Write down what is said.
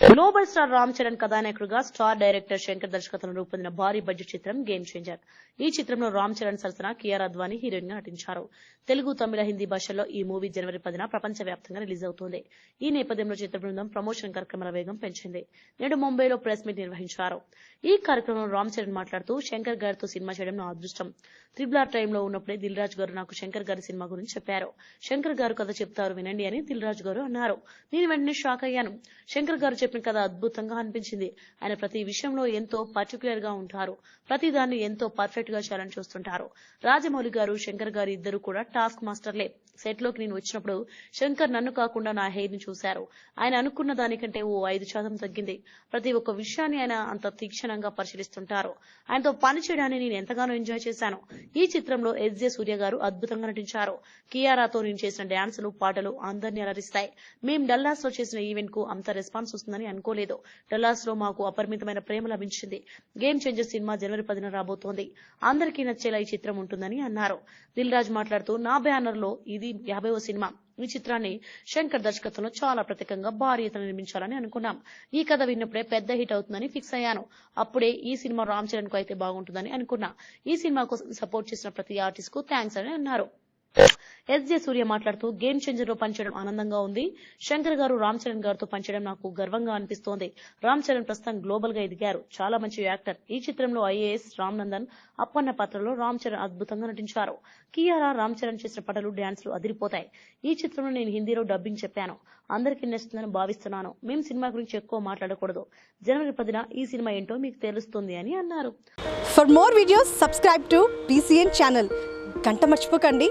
Global star Ram Charan కథానాయకుడుగా star director Shankar దర్శకత్వంలో రూపొందిన భారీ బడ్జెట్ చిత్రం గేమ్ చేంజర్ ఈ చిత్రంలో రామ్ చరణ్ సరసన కియార్ అద్వానీ హీరోయిన్గా నటించారు. తెలుగు తమిళ హిందీ భాషల్లో ఈ మూవీ జనవరి పదిన ప్రపంచవ్యాప్తంగా రిలీజ్ అవుతోంది. ఈ నేపథ్యంలో చిత్ర బృందం ప్రమోషన్ కార్యక్రమాల వేగం పెంచింది. నేడు ముంబైలో ప్రెస్ మీట్ నిర్వహించారు. ఈ కార్యక్రమంలో రామ్ చరణ్ మాట్లాడుతూ శంకర్ గారితో సినిమా చేయడం నా అదృష్టం. త్రిబుల్ ఆర్ టైంలో ఉన్నప్పుడే దిల్ రాజు గారు నాకు శంకర్ గారి సినిమా గురించి చెప్పారు. శంకర్ గారు కథ చెప్తారు వినండి అని దిల్ రాజు గారు అన్నారు. నేను వెంటనే షాక్ అయ్యాను. శంకర్ గారు చెప్పిన కథ అద్భుతంగా అనిపించింది. ఆయన ప్రతి విషయంలో ఎంతో పర్టికులర్గా ఉంటారు. ప్రతి దాన్ని ఎంతో పర్ఫెక్ట్గా చేయాలని చూస్తుంటారు. రాజమౌళి గారు శంకర్ గారు ఇద్దరు కూడా టాస్క్ మాస్టర్లే సెట్లోకి నేను వచ్చినప్పుడు శంకర్ నన్ను కాకుండా నా హెయిర్ని చూశారు. ఆయన అనుకున్న దానికంటే ఓ ఐదు శాతం తగ్గింది. ప్రతి ఒక్క విషయాన్ని ఆయన అంత తీక్షణంగా పరిశీలిస్తుంటారు. ఆయనతో పని చేయడాన్ని నేను ఎంతగానో ఎంజాయ్ చేశాను. ఈ చిత్రంలో ఎస్జే సూర్య గారు అద్భుతంగా నటించారు. కియారాతో నేను చేసిన డాన్సులు పాటలు అందరినీ అలరిస్తాయి. మేం డల్లాస్లో చేసిన ఈవెంట్కు అంత రెస్పాన్స్ వస్తుందని అనుకోలేదు. డల్లాస్లో మాకు అపరిమితమైన ప్రేమ లభించింది. గేమ్ చేంజర్ సినిమా జనవరి పదిన రాబోతోంది. అందరికీ నచ్చేలా ఈ చిత్రం ఉంటుందని అన్నారు. దిల్ రాజ్ మాట్లాడుతూ నా బ్యానర్లో ఇది యాభైవ సినిమా. ఈ చిత్రాన్ని శంకర్ దర్శకత్వంలో చాలా ప్రత్యేకంగా భారీ ఎత్తున నిర్మించాలని అనుకున్నాం. ఈ కథ విన్నప్పుడే పెద్ద హిట్ అవుతుందని ఫిక్స్ అయ్యాను. అప్పుడే ఈ సినిమా రామ్ చరణ్కు అయితే బాగుంటుందని అనుకున్నా. ఈ సినిమా కోసం సపోర్ట్ చేసిన ప్రతి ఆర్టిస్ట్కు థ్యాంక్స్ అని అన్నారు. ఎస్ జే సూర్య మాట్లాడుతూ గేమ్ చేంజర్లో పనిచేయడం ఆనందంగా ఉంది. శంకర్ గారు రామ్ చరణ్ గారితో పనిచేయడం నాకు గర్వంగా అనిపిస్తోంది. రామ్ చరణ్ ప్రస్తుతం గ్లోబల్గా ఎదిగారు. చాలా మంచి యాక్టర్. ఈ చిత్రంలో ఐఏఎస్ రామ్ నందన్ అప్పన్న పాత్రలో రామ్ చరణ్ అద్భుతంగా నటించారు. కియారా రామ్ చరణ్ చేసిన పటలు డాన్స్లు అదిరిపోతాయి. ఈ చిత్రంలో నేను హిందీలో డబ్బింగ్ చెప్పాను. అందరికీ నచ్చుతుందని భావిస్తున్నాను. మేము సినిమా గురించి ఎక్కువ మాట్లాడకూడదు. జనవరి పదిన ఈ సినిమా ఏంటో మీకు తెలుస్తుంది అని అన్నారు. For more videos subscribe to BCN channel గంట మర్చిపోకండి.